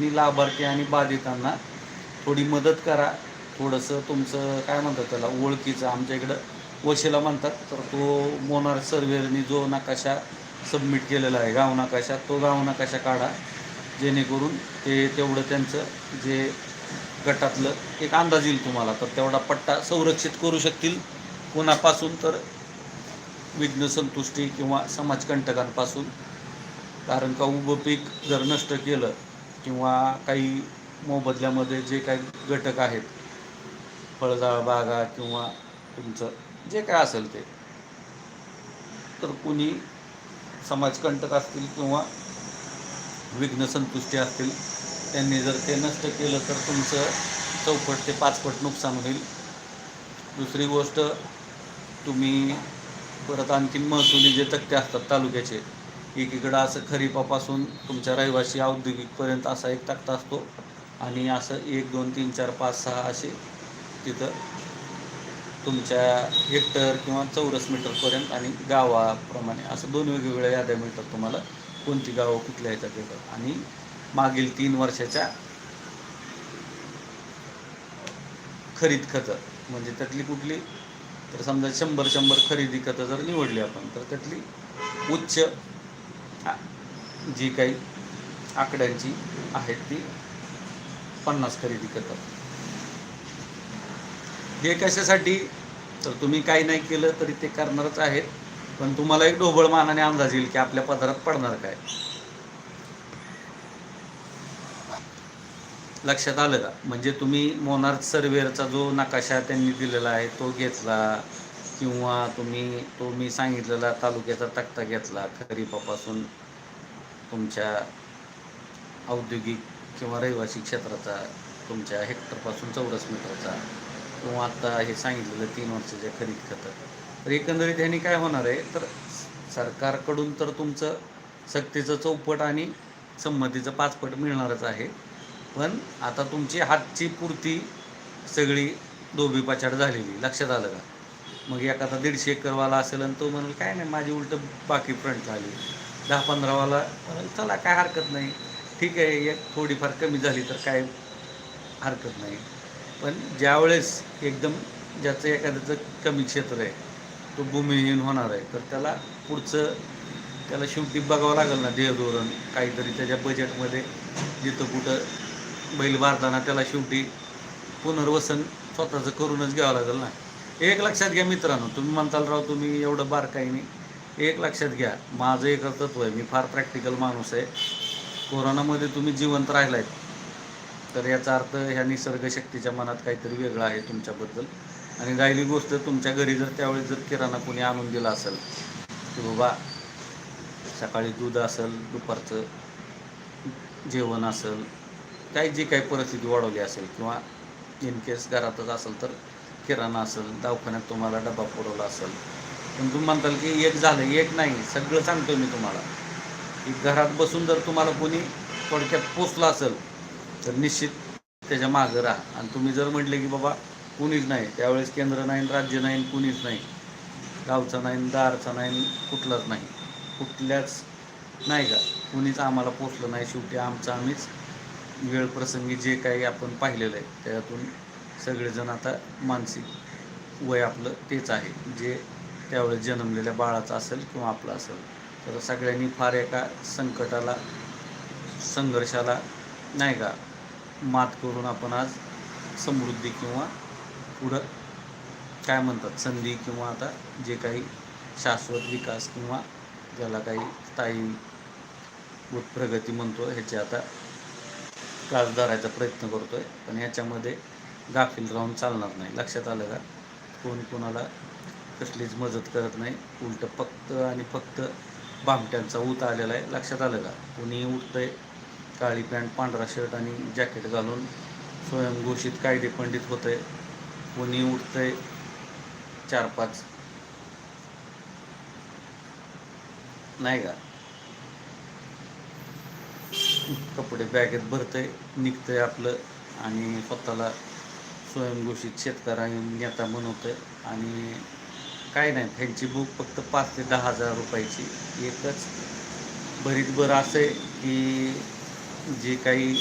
मी लाभार्थी आणि बाधितांना थोडी मदत करा. थोडंसं तुमचं काय म्हणतात त्याला ओळखीचं आमच्या इकडं वशिला म्हणतात. तर तो मोनार सर्वेअरनी जो नकाशा सबमिट केलेला आहे गाव नकाशा तो गाव नकाशा काढा. जेणेकरून ते तेवढं त्यांचं जे गटातलं एक अंदाज येईल तुम्हाला. तर तेवढा पट्टा संरक्षित करू शकतील. कोणापासून तर विघ्न संतुष्टी किंवा समाजकंटकांपासून. कारण का उभं पीक जर नष्ट केलं किंवा काही मोबदल्यामध्ये जे काही घटक आहेत फळझाड बागा किंवा तुमचं जे काय असेल ते. तर कुणी समाजकंटक असतील किंवा विघ्न संतुष्टी असतील त्यांनी जर ते नष्ट केलं तर तुमचं चौपट ते पाचपट नुकसान होईल. दुसरी गोष्ट तुम्ही परत आणखी महसुली जे तक्ते असतात तालुक्याचे एकीकडं असं खरीपापासून तुमच्या रहिवासी औद्योगिकपर्यंत असा एक तक्ता असतो आणि असं एक दोन तीन चार पाच सहा असे तिथं तुमच्या हेक्टर किंवा चौरस मीटरपर्यंत आणि गावाप्रमाणे असं दोन वेगवेगळ्या याद्या मिळतात तुम्हाला कोणती गावं कुठल्या ह्याच्यात येतात आणि मागील तीन वर्षाच्या खरीद खतं म्हणजे त्यातली कुठली तर समजा शंभर शंभर खरेदी खतं जर निवडली आपण तर त्यातली उच्च जी काही आकड्यांची आहेत ती पन्नास खरेदी करतात. हे कशासाठी? तर तुम्ही काही नाही केलं तरी ते करणारच आहेत. पण तुम्हाला एक ढोबळ मानाने अंदाज येईल की आपल्या पदरात पडणार काय. लक्षात आलं का? म्हणजे तुम्ही मोनार्थ सर्वेअरचा जो नकाशा त्यांनी दिलेला आहे तो घेतला. किंवा तुम्ही तो मी सांगितलेला तालुक्याचा तक्ता घेतला खरीपापासून तुमच्या औद्योगिक किंवा रहिवासी क्षेत्राचा तुमच्या हेक्टरपासून चौरस मीटरचा किंवा आत्ता हे सांगितलेलं तीन वर्षाच्या खरीद खतं. तर एकंदरीत ह्यांनी काय होणार आहे? तर सरकारकडून तर तुमचं सक्तीचं चौपट आणि संमतीचं पाचपट मिळणारच आहे. पण आता तुमची हातची पूर्ती सगळी धोबीपाचाड झालेली लक्षात आलं का? मग एखादा दीडशे एकरवाला असेल आणि तो म्हणाल काय नाही माझी उलट बाकी फ्रंट आली दहा पंधरावाला म्हणाल चला काय हरकत नाही. ठीक आहे एक थोडीफार कमी झाली तर काय हरकत नाही. पण ज्यावेळेस एकदम ज्याचं एखाद्याचं कमी क्षेत्र आहे तो भूमिहीन होणार आहे तर त्याला पुढचं त्याला शेवटी बघावं लागेल ना देहधोरण. काहीतरी त्याच्या बजेटमध्ये जिथं कुठं बैल भारताना त्याला शेवटी पुनर्वसन स्वतःचं करूनच घ्यावं लागेल ना. एक लक्षात घ्या मित्रांनो तुम्ही म्हणताल राव तुम्ही एवढं बारकाईने. एक लक्षात घ्या माझं एक तत्व आहे मी फार प्रॅक्टिकल माणूस आहे. कोरोनामध्ये तुम्ही जिवंत राहिलाय तर याचा अर्थ ह्या निसर्ग शक्तीच्या मनात काहीतरी वेगळं आहे तुमच्याबद्दल. आणि राहिली गोष्ट तुमच्या घरी जर त्यावेळी जर किराणा कोणी आणून दिला असेल की बाबा सकाळी दूध असेल दुपारचं जेवण असेल काही जी काही परिस्थिती वाढवली असेल किंवा इन केस घरातच असेल तर किराणा असेल दवाखान्यात तुम्हाला डबा पुरवला असेल पण तुम्ही म्हणताल की एक झालं एक नाही सगळं सांगतो मी तुम्हाला. की घरात बसून जर तुम्हाला कोणी थोडक्यात पोचलं असेल तर निश्चित त्याच्या मागं राहा. आणि तुम्ही जर म्हटले की बाबा कुणीच नाही त्यावेळेस केंद्र नाही राज्य नाही कुणीच नाही गावचा नाही दारचा नाही कुठलाच नाही. कुठल्याच नाही का? कुणीच आम्हाला पोचलं नाही. शेवटी आमचं आम्हीच वेळ प्रसंगी जे काही आपण पाहिलेलं आहे त्यातून सगळेजण आता मानसिक वय आपलं तेच आहे. जे त्यावेळेस जन्मलेल्या बाळाचं असेल किंवा आपलं असेल. तर सगळ्यांनी फार एका संकटाला संघर्षाला नाही का मात करून आपण आज समृद्धी किंवा पुढं काय म्हणतात संधी किंवा आता जे काही शाश्वत विकास किंवा ज्याला काही स्थायी प्रगती म्हणतो ह्याची आता कास धरायचा प्रयत्न करतो आहे पण ह्याच्यामध्ये गाफील राहून चालणार नाही. लक्षात आलं का? कोणी कोणाला कसलीच मदत करत नाही. उलटं फक्त आणि फक्त भामट्यांचा ऊत आलेला आहे. लक्षात आलं का? कोणी उठतंय काळी पॅन्ट पांढरा शर्ट आणि जॅकेट घालून स्वयंघोषित कायदे पंडित आहे कोणी उठतंय चार पाच. नाही का? कपडे बॅगेत भरतंय निघतंय आपलं आणि स्वतःला स्वयंघोषित शेतकऱ्या नेता बनवतंय. आणि काय नाही त्यांची बुक फक्त पाच ते दहा हजार रुपयाची. एकच भरीत असं आहे की जे काही